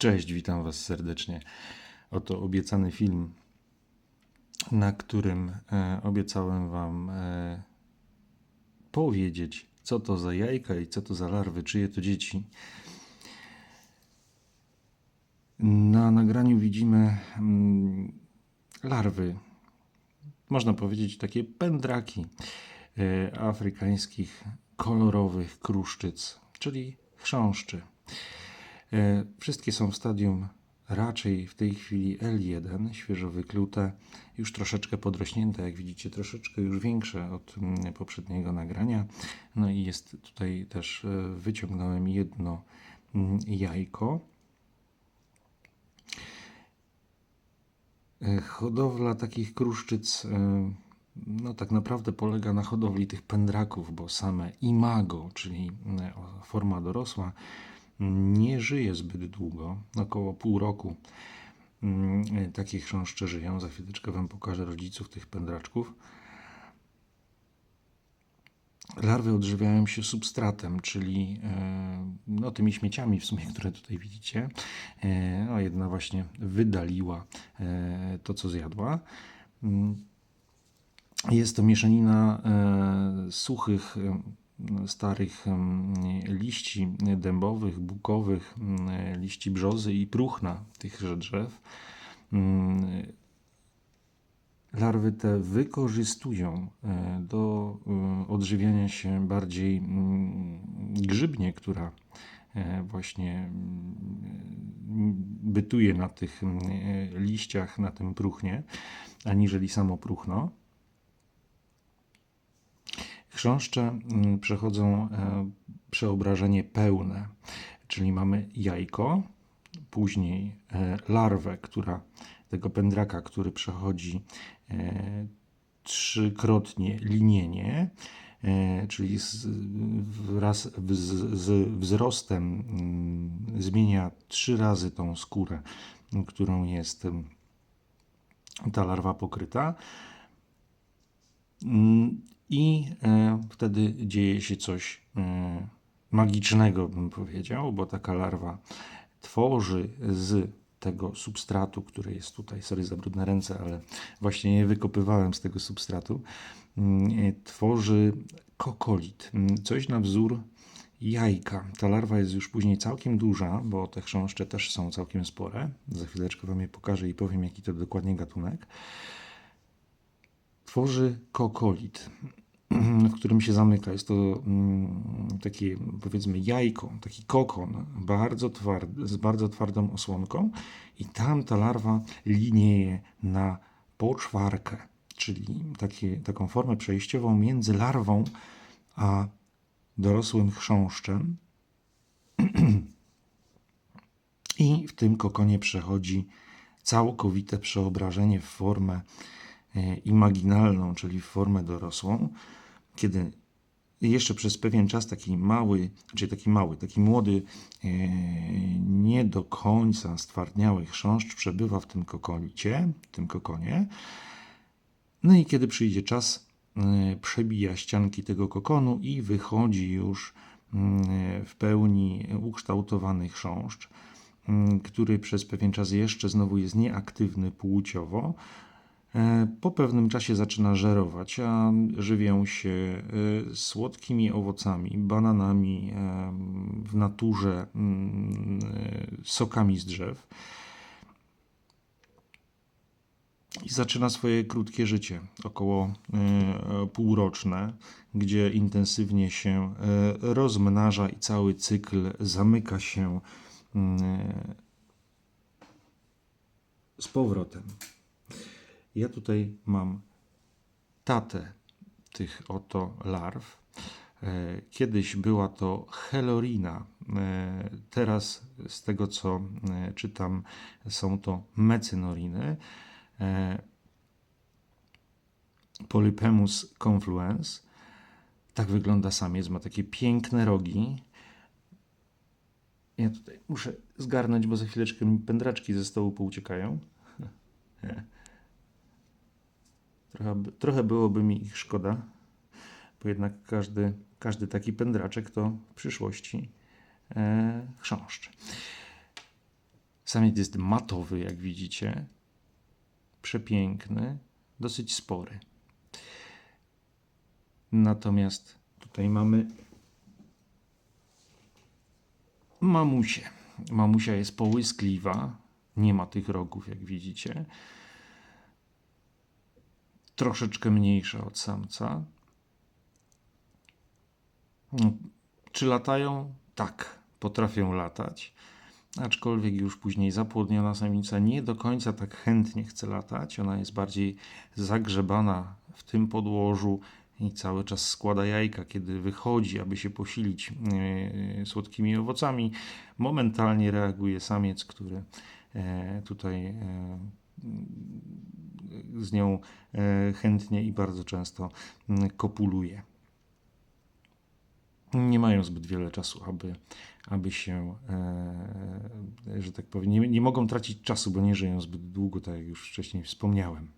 Cześć, witam Was serdecznie. Oto obiecany film, na którym e, obiecałem Wam e, powiedzieć, co to za jajka i co to za larwy, czyje to dzieci. Na nagraniu widzimy mm, larwy, można powiedzieć takie pędraki e, afrykańskich kolorowych kruszczyc, czyli chrząszczy. E, Wszystkie są w stadium raczej w tej chwili L1, świeżo wyklute, już troszeczkę podrośnięte, jak widzicie, troszeczkę już większe od mm, poprzedniego nagrania. No i jest tutaj też, e, wyciągnąłem jedno mm, jajko. E, Hodowla takich kruszczyc no tak naprawdę polega na hodowli tych pędraków, bo same imago, czyli o- forma dorosła, nie żyje zbyt długo, około pół roku. Mm, Takie chrząszcze żyją. Za chwileczkę Wam pokażę rodziców tych pędraczków. Larwy odżywiają się substratem, czyli e, no, tymi śmieciami w sumie, które tutaj widzicie. E, No, jedna właśnie wydaliła e, to, co zjadła. Mm, Jest to mieszanina suchych, starych em, liści dębowych, bukowych, m, liści brzozy i próchna tychże drzew. Mm, Larwy te wykorzystują e, do e, odżywiania się bardziej mm, grzybnie, która e, właśnie mm, bytuje na tych mm, liściach, na tym próchnie, aniżeli samo próchno. Chrząszcze mm, przechodzą e, przeobrażenie pełne, czyli mamy jajko, później e, larwę, która tego pędraka, który przechodzi e, trzykrotnie linienie, czyli wraz z, wzrostem mm, zmienia trzy razy tą skórę, którą jest ta larwa pokryta. Mm, I e, wtedy dzieje się coś e, magicznego, bym powiedział, bo taka larwa tworzy z tego substratu, który jest tutaj, sorry za brudne ręce, ale właśnie je wykopywałem z tego substratu, mm, e, tworzy kokolit, mm, coś na wzór jajka. Ta larwa jest już później całkiem duża, bo te chrząszcze też są całkiem spore. Za chwileczkę Wam je pokażę i powiem, jaki to dokładnie gatunek tworzy kokolit, w którym się zamyka. Jest to mm, takie, powiedzmy, jajko, taki kokon, bardzo twardy, z bardzo twardą osłonką, i tam ta larwa linieje na poczwarkę, czyli takie, taką formę przejściową między larwą a dorosłym chrząszczem. I w tym kokonie przechodzi całkowite przeobrażenie w formę imaginalną, czyli w formę dorosłą, kiedy jeszcze przez pewien czas taki mały, czy taki mały, taki młody, e, nie do końca stwardniały chrząszcz przebywa w tym kokolicie, w tym kokonie. No i kiedy przyjdzie czas, e, przebija ścianki tego kokonu i wychodzi już mm, w pełni ukształtowany chrząszcz, mm, który przez pewien czas jeszcze znowu jest nieaktywny płciowo. E, Po pewnym czasie zaczyna żerować, a żywią się e, słodkimi owocami, bananami e, w naturze, mm, sokami z drzew. I zaczyna swoje krótkie życie, około półroczne, gdzie intensywnie się rozmnaża i cały cykl zamyka się mm, z powrotem. Ja tutaj mam tatę tych oto larw. E, Kiedyś była to helorina. E, Teraz, z tego co e, czytam, są to mecynoriny. Polypemus confluens. Tak wygląda samiec. Ma takie piękne rogi. Ja tutaj muszę zgarnąć, bo za chwileczkę mi pędraczki ze stołu pouciekają. Trochę, trochę byłoby mi ich szkoda, bo jednak każdy, każdy taki pędraczek to w przyszłości e, chrząszcz. Samiec jest matowy, jak widzicie. Przepiękny, dosyć spory. Natomiast tutaj mamy mamusię. Mamusia jest połyskliwa, nie ma tych rogów, jak widzicie. Troszeczkę mniejsza od samca. No, Czy latają? Tak, potrafią latać. Aczkolwiek już później zapłodniona samica nie do końca tak chętnie chce latać. Ona jest bardziej zagrzebana w tym podłożu i cały czas składa jajka, kiedy wychodzi, aby się posilić e, słodkimi owocami. Momentalnie reaguje samiec, który e, tutaj e, z nią e, chętnie i bardzo często mm, kopuluje nie mają zbyt wiele czasu, aby, aby się, e, że tak powiem, nie, nie mogą tracić czasu, bo nie żyją zbyt długo, tak jak już wcześniej wspomniałem.